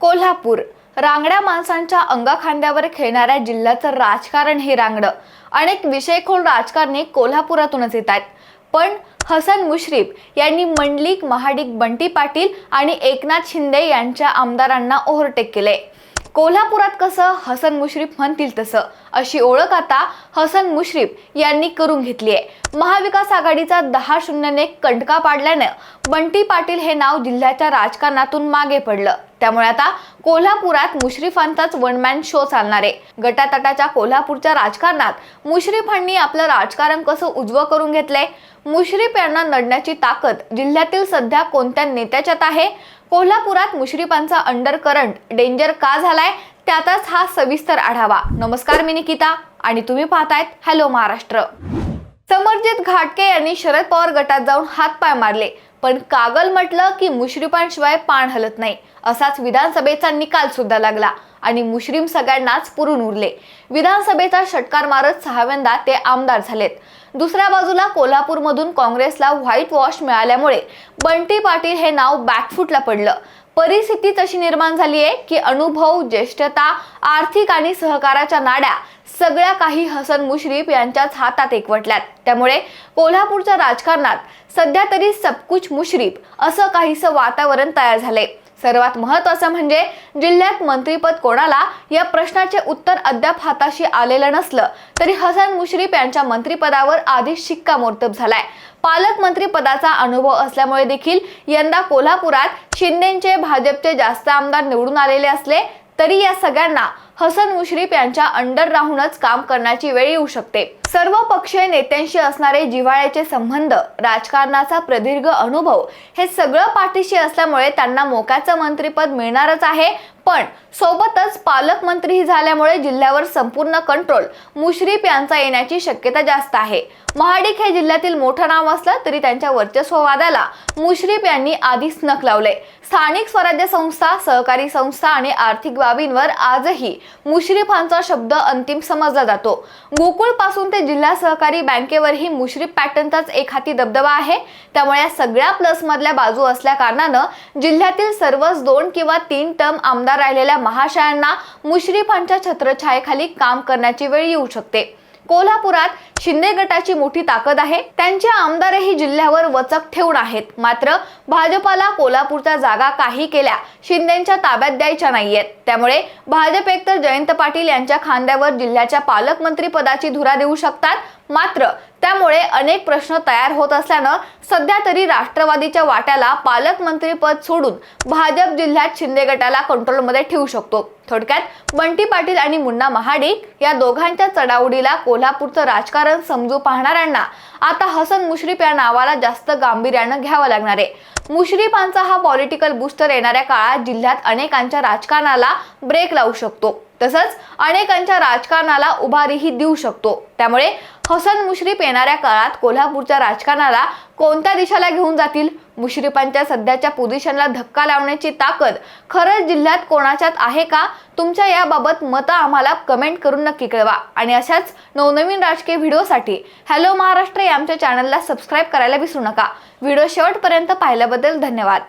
कोल्हापूर. रांगड्या माणसांच्या अंगाखांद्यावर खेळणाऱ्या जिल्ह्याचं राजकारण हे रांगडं. अनेक विषयखोल राजकारणी कोल्हापुरातूनच येत आहेत पण हसन मुश्रीफ यांनी मंडलिक महाडिक बंटी पाटील आणि एकनाथ शिंदे यांच्या आमदारांना ओव्हरटेक केले कोल्हापुरात कसं हसन मुश्रीफ म्हणतील तसं अशी ओळख आता हसन मुश्रीफ यांनी करून घेतली आहे. महाविकास आघाडीचा दहा शून्यने कंटका पाडल्यानं बंटी पाटील हे नाव जिल्ह्याच्या राजकारणातून मागे पडलं. त्यामुळे आता कोल्हापुरात मुश्रीफांचाच वन मॅन शो चालणार आहे. गटातटाच्या कोल्हापूरच्या राजकारणात मुश्रीफांनी आपलं राजकारण कसं उजवं करून घेतलंय? मुश्रीफ यांना नडण्याची ताकद जिल्ह्यातील सध्या कोणत्या नेत्याच्यात आहे? कोल्हापुरात मुश्रीफांचा अंडर करंट डेंजर का झालाय? त्यातच हा सविस्तर आढावा. नमस्कार मी निकिता आणि तुम्ही पाहतायत हॅलो महाराष्ट्र. समरजित घाटके यांनी शरद पवार गटात जाऊन हातपाय मारले. पण कागल म्हटलं की मुश्रीफांशिवाय पाण हलत नाही. असाच विधानसभेचा निकाल सुद्धा लागला आणि मुश्रीम सगळ्यांनाच पुरून उरले. विधानसभेचा षटकार मारत सहाव्यांदा ते आमदार झालेत. दुसऱ्या बाजूला कोल्हापूरमधून काँग्रेसला व्हाईट वॉश मिळाल्यामुळे बंटी पाटील हे नाव बॅकफूटला पडलं. परिस्थिती तशी निर्माण झाली आहे की अनुभव ज्येष्ठता आर्थिक आणि सहकाराच्या नाड्या सगळ्या काही हसन मुश्रीफ यांच्याच हातात एकवटल्यात. त्यामुळे कोल्हापूरच्या राजकारणात सध्या तरी सबकुच मुश्रीफ असं काहीसं वातावरण तयार झालंय. सर्वात महत्वाचं म्हणजे जिल्ह्यात मंत्रीपद कोणाला या प्रश्नाचे उत्तर अद्याप हाताशी आलेलं नसलं तरी हसन मुश्रीफ यांच्या मंत्रिपदावर आधीच शिक्कामोर्तब झालाय. पालकमंत्री पदाचा अनुभव असल्यामुळे देखील यंदा कोल्हापुरात शिंदेचे भाजपचे जास्त आमदार निवडून आलेले असले तरी या सगळ्यांना हसन मुश्रीफ यांच्या अंडर राहूनच काम करण्याची वेळ येऊ शकते. सर्व पक्षीय नेत्यांशी असणारे जिव्हाळ्याचे संबंध राजकारणाचा प्रदीर्घ अनुभव हे सगळं पाठीशी असल्यामुळे त्यांना मोक्याचं मंत्रीपद मिळणारच आहे. पण सोबतच पालकमंत्रीही झाल्यामुळे जिल्ह्यावर संपूर्ण कंट्रोल मुश्रीफ यांचा येण्याची शक्यता जास्त आहे. महाडिक हे जिल्ह्यातील मोठं नाव असलं तरी त्यांच्या वर्चस्ववादाला मुश्रीफ यांनी आधीच नख लावले. स्थानिक स्वराज्य संस्था सहकारी संस्था आणि आर्थिक बाबींवर आजही मुश्रीफांचा शब्द अंतिम समजला जातो. गोकुळपासून ते जिल्हा सहकारी बँकेवरही मुश्रीफ पॅटर्नचाच एक हाती दबदबा आहे. त्यामुळे या सगळ्या प्लस मधल्या बाजू असल्या कारणानं जिल्ह्यातील सर्वच दोन किंवा तीन टर्म आमदार राहिलेल्या महाशयांना मुश्रीफांच्या छत्रछायेखाली काम करण्याची वेळ येऊ शकते. कोल्हापुरात शिंदे गटाची मोठी ताकद आहे. त्यांचे आमदारही जिल्ह्यावर वचक ठेवून आहेत. मात्र भाजपाला कोल्हापूरच्या जागा काही केल्या शिंदेच्या ताब्यात द्यायच्या नाहीयेत. त्यामुळे भाजप एकतर जयंत पाटील यांच्या खांद्यावर जिल्ह्याच्या पालकमंत्री पदाची धुरा देऊ शकतात. मात्र त्यामुळे अनेक प्रश्न तयार होत असल्यानं सध्या तरी राष्ट्रवादीच्या वाट्याला पालकमंत्री पद सोडून भाजप जिल्ह्यात शिंदे गटाला कंट्रोलमध्ये ठेवू शकतो. थोडक्यात बंटी पाटील आणि मुन्ना महाडिक या दोघांच्या चढावडीला कोल्हापूरचं राजकारण राजकारण समजू पाहणाऱ्यांना आता हसन मुश्रीफ या नावाला जास्त गांभीर्यानं घ्यावं लागणार आहे. मुश्रीफांचा हा पॉलिटिकल बुस्टर येणाऱ्या काळात जिल्ह्यात अनेकांच्या राजकारणाला ब्रेक लावू शकतो. तसंच अनेकांच्या राजकारणाला उभारीही देऊ शकतो. त्यामुळे हसन मुश्रीफ येणाऱ्या काळात कोल्हापूरच्या राजकारणाला कोणत्या दिशेला घेऊन जातील? मुश्रीफांच्या सध्याच्या पोझिशनला धक्का लावण्याची ताकद खरंच जिल्ह्यात कोणाच्यात आहे का? तुमच्या याबाबत मतं आम्हाला कमेंट करून नक्की कळवा. आणि अशाच नवनवीन राजकीय व्हिडिओसाठी हॅलो महाराष्ट्र या आमच्या चॅनलला सबस्क्राईब करायला विसरू नका. व्हिडिओ शेवटपर्यंत पाहिल्याबद्दल धन्यवाद.